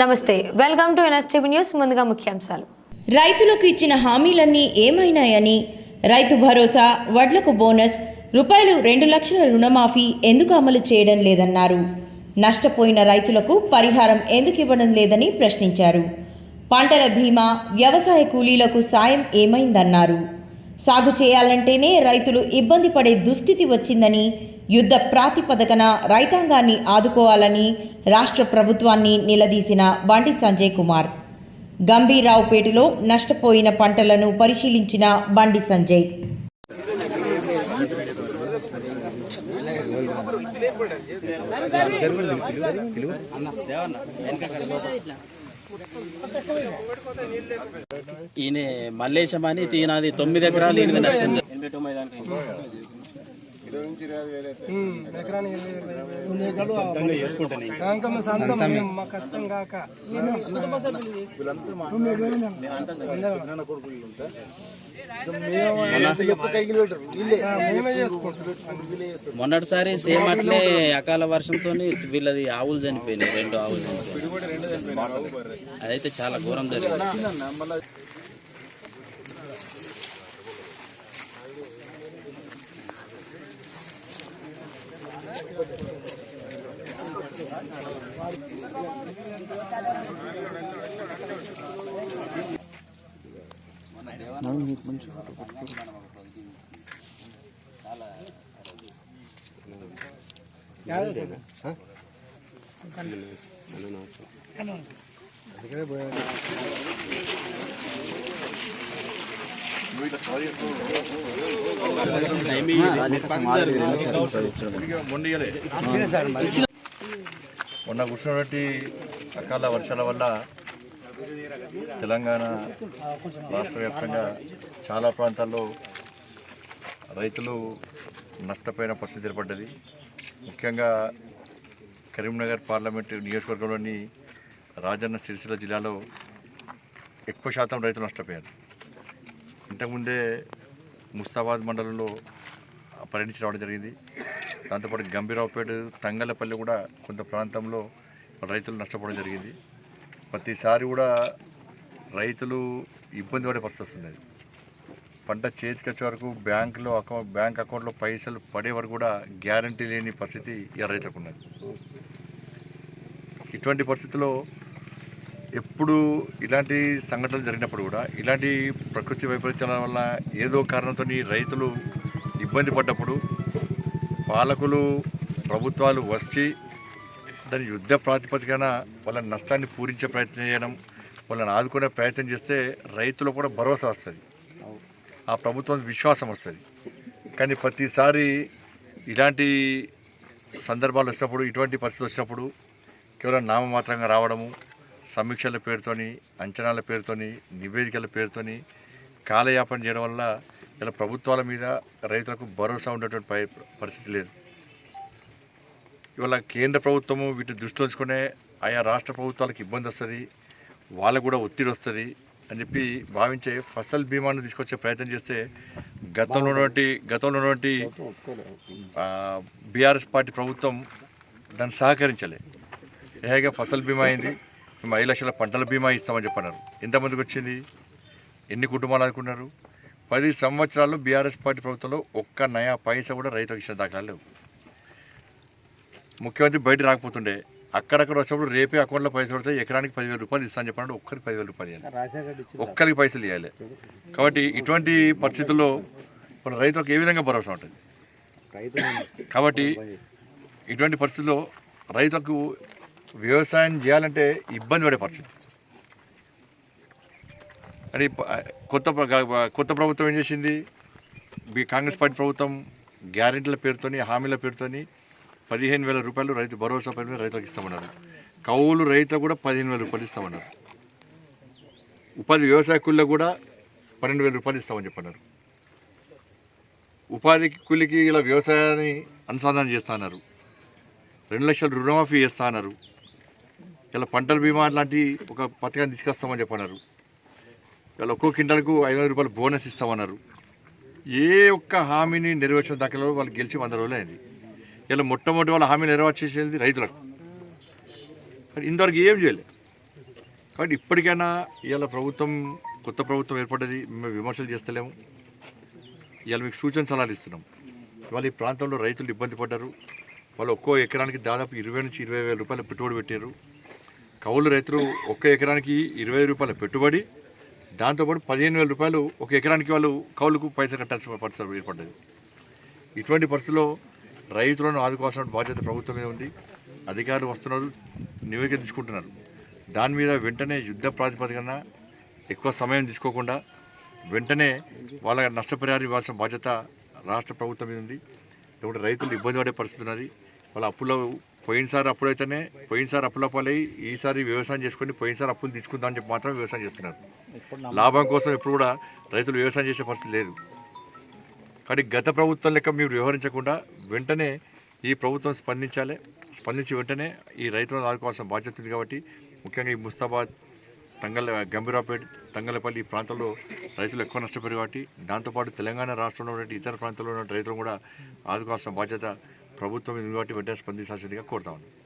నమస్తే welcome to NSTV news ముందుగా ముఖ్యాంశాలు. రైతులకు ఇచ్చిన హామీలన్నీ ఏమైనాయని? రైతు భరోసా వడ్లకు బోనస్ రూపాయలు రెండు లక్షల రుణమాఫీ ఎందుకు అమలు చేయడం లేదన్నారు? నష్టపోయిన రైతులకు పరిహారం ఎందుకు ఇవ్వడం లేదని ప్రశ్నించారు. పంటల బీమా వ్యవసాయ కూలీలకు సాయం ఏమైందన్నారు? సాగు చేయాలంటేనే రైతులు ఇబ్బంది పడే దుస్థితి వచ్చిందని యుద్ధ ప్రాతిపదికన రైతాంగాన్ని ఆదుకోవాలని రాష్ట్ర ప్రభుత్వాన్ని నిలదీసిన బండి సంజయ్ కుమార్. గంభీరావుపేటలో నష్టపోయిన పంటలను పరిశీలించిన బండి సంజయ్. ఈయన మల్లేశం అని తొమ్మిది ఎకరాలు ఈయన నష్టం కష్టం కాక మొన్నటిసారి సేమ్ అట్లే అకాల వర్షంతో వీళ్ళది ఆవులు చనిపోయినాయి రెండు ఆవులు చనిపోయినాయి. అదైతే చాలా ఘోరం జరిగింది. అందుకనే పోయా నువ్వు ఇట్లా కాల్ చేస్తున్నావు మొన్న కూర్చున్నటువంటి అకాల వర్షాల వల్ల తెలంగాణ రాష్ట్ర వ్యాప్తంగా చాలా ప్రాంతాల్లో రైతులు నష్టపోయిన పరిస్థితి ఏర్పడ్డది. ముఖ్యంగా కరీంనగర్ పార్లమెంటు నియోజకవర్గంలోని రాజన్న సిరిసిల్ల జిల్లాలో ఎక్కువ శాతం రైతులు నష్టపోయారు. ఇంతకుముందే ముస్తాబాద్ మండలంలో పర్యటించడం రావడం జరిగింది. దాంతోపాటు గంభీరావుపేట తంగలపల్లి కూడా కొంత ప్రాంతంలో రైతులు నష్టపోవడం జరిగింది. ప్రతిసారి కూడా రైతులు ఇబ్బంది పడే పరిస్థితి వస్తుంది. పంట చేతికి వచ్చే వరకు బ్యాంకులో అకౌంట్ బ్యాంక్ అకౌంట్లో పైసలు పడే వరకు కూడా గ్యారంటీ లేని పరిస్థితి ఈ రైతులకు ఉన్నది. ఇటువంటి పరిస్థితుల్లో ఎప్పుడు ఇలాంటి సంఘటనలు జరిగినప్పుడు కూడా ఇలాంటి ప్రకృతి వైపరీత్యాల వల్ల ఏదో కారణంతో రైతులు ఇబ్బంది పడ్డప్పుడు పాలకులు ప్రభుత్వాలు వచ్చి దాని యుద్ధ ప్రాతిపదికన వాళ్ళ నష్టాన్ని పూరించే ప్రయత్నం చేయడం వాళ్ళని ఆదుకునే ప్రయత్నం చేస్తే రైతులు కూడా భరోసా వస్తుంది. ఆ ప్రభుత్వం విశ్వాసం వస్తుంది. కానీ ప్రతిసారి ఇలాంటి సందర్భాలు వచ్చినప్పుడు ఇటువంటి పరిస్థితి వచ్చినప్పుడు కేవలం నామమాత్రంగా రావడము సమీక్షల పేరుతోని అంచనాల పేరుతోని నివేదికల పేరుతోని కాలయాపన చేయడం వల్ల ఇలా ప్రభుత్వాల మీద రైతులకు భరోసా ఉండేటువంటి పరి- పరిస్థితి లేదు. ఇవాళ కేంద్ర ప్రభుత్వము వీటిని దృష్టి ఉంచుకునే ఆయా రాష్ట్ర ప్రభుత్వాలకు ఇబ్బంది వస్తుంది వాళ్ళకు కూడా ఒత్తిడి వస్తుంది అని చెప్పి భావించే ఫసల్ బీమాను తీసుకొచ్చే ప్రయత్నం చేస్తే గతంలో ఉన్నటువంటి గతంలో ఉన్నటువంటి బీఆర్ఎస్ పార్టీ ప్రభుత్వం దాన్ని సహకరించలే. ఏగా ఫసల్ బీమా అయింది. మేము ఐదు లక్షల పంటల బీమా ఇస్తామని చెప్పన్నారు. ఎంతమందికి వచ్చింది? ఎన్ని కుటుంబాలు ఆదుకున్నారు? పది సంవత్సరాలు బీఆర్ఎస్ పార్టీ ప్రభుత్వంలో ఒక్క నయా పైసా కూడా రైతులకు ఇచ్చిన దాఖలాలు లేవు. ముఖ్యమంత్రి బయట రాకపోతుండే అక్కడక్కడ వచ్చినప్పుడు రేపే అకౌంట్లో పైసలు పడితే ఎకరానికి పదివేల రూపాయలు ఇస్తాను చెప్పినప్పుడు ఒక్కరికి పదివేల రూపాయలు ఇవ్వాలి. ఒక్కరికి పైసలు ఇవ్వాలి. కాబట్టి ఇటువంటి పరిస్థితుల్లో మన రైతులకు ఏ విధంగా భరోసా ఉంటుంది? కాబట్టి ఇటువంటి పరిస్థితుల్లో రైతులకు వ్యవసాయం చేయాలంటే ఇబ్బంది పడే పరిస్థితి. అని కొత్త కొత్త ప్రభుత్వం ఏం చేసింది? కాంగ్రెస్ పార్టీ ప్రభుత్వం గ్యారెంటీల పేరుతోని హామీల పేరుతోని పదిహేను వేల రూపాయలు రైతు భరోసా పేరు మీద రైతులకు ఇస్తామన్నారు. కౌలు రైతు కూడా పదిహేను వేల రూపాయలు ఇస్తామన్నారు. ఉపాధి వ్యవసాయ కూలీలకు కూడా పన్నెండు వేల రూపాయలు ఇస్తామని చెప్పన్నారు. ఉపాధి కూలికి ఇలా వ్యవసాయాన్ని అనుసంధానం చేస్తా అన్నారు. రెండు లక్షలు రుణమాఫీ చేస్తా అన్నారు. ఇలా పంటల బీమా లాంటి ఒక పథకాన్ని తీసుకొస్తామని చెప్పన్నారు. ఇలా ఒక్కో క్వింటాల్కు ఐదు వందల రూపాయలు బోనస్ ఇస్తామన్నారు. ఏ ఒక్క హామీని నెరవేర్చిన దాఖలో వాళ్ళు గెలిచి వంద రోజులు అయింది. ఇలా మొట్టమొదటి వాళ్ళ హామీ నెరవేర్చేసేది రైతులకు. కానీ ఇంతవరకు ఏం చేయలేదు కాబట్టి ఇప్పటికైనా ఇవాళ ప్రభుత్వం కొత్త ప్రభుత్వం ఏర్పడ్డది మేము విమర్శలు చేస్తలేము. ఇవాళ మీకు సూచన సలహాలు ఇస్తున్నాం. ఇవాళ ఈ ప్రాంతంలో రైతులు ఇబ్బంది పడ్డారు. వాళ్ళు ఒక్కో ఎకరానికి దాదాపు ఇరవై నుంచి ఇరవై వేల రూపాయలు పెట్టుబడి పెట్టారు. కౌలు రైతులు ఒక్క ఎకరానికి ఇరవై రూపాయల పెట్టుబడి దాంతోపాటు పదిహేను వేల రూపాయలు ఒక ఎకరానికి వాళ్ళు కౌలుకు పైసలు కట్టాల్సిన పరిస్థితి ఏర్పడ్డది. ఇటువంటి పరిస్థితుల్లో రైతులను ఆదుకోవాల్సిన బాధ్యత ప్రభుత్వం మీద ఉంది. అధికారులు వస్తున్నారు నివేదిక తీసుకుంటున్నారు. దాని మీద వెంటనే యుద్ధ ప్రాతిపదికన ఎక్కువ సమయం తీసుకోకుండా వెంటనే వాళ్ళ నష్టపరిహారం ఇవ్వాల్సిన బాధ్యత రాష్ట్ర ప్రభుత్వం మీద ఉంది. లేకుంటే రైతులు ఇబ్బంది పడే పరిస్థితి ఉన్నది. వాళ్ళ అప్పుల్లో పోయినసారి అప్పుడైతేనే పోయినసారి అప్పుల పాలై ఈసారి వ్యవసాయం చేసుకొని పోయినసారి అప్పులు తీసుకుందామని చెప్పి మాత్రమే వ్యవసాయం చేస్తున్నారు. లాభం కోసం ఎప్పుడు కూడా రైతులు వ్యవసాయం చేసే పరిస్థితి లేదు. కానీ గత ప్రభుత్వం లెక్క మీరు వ్యవహరించకుండా వెంటనే ఈ ప్రభుత్వం స్పందించాలి. స్పందించి వెంటనే ఈ రైతులను ఆదుకోవాల్సిన బాధ్యత ఉంది కాబట్టి ముఖ్యంగా ఈ ముస్తాబాద్ తంగల్ గంభీరాపేట్ తంగలపల్లి ఈ ప్రాంతంలో రైతులు ఎక్కువ నష్టపోయారు కాబట్టి దాంతోపాటు తెలంగాణ రాష్ట్రంలో ఉన్న ఇతర ప్రాంతాల్లో ఉన్న రైతులు కూడా ఆదుకోవాల్సిన బాధ్యత ప్రభుత్వం ఉంది వెంటనే స్పందించాల్సిందిగా కోరుతా ఉన్నాను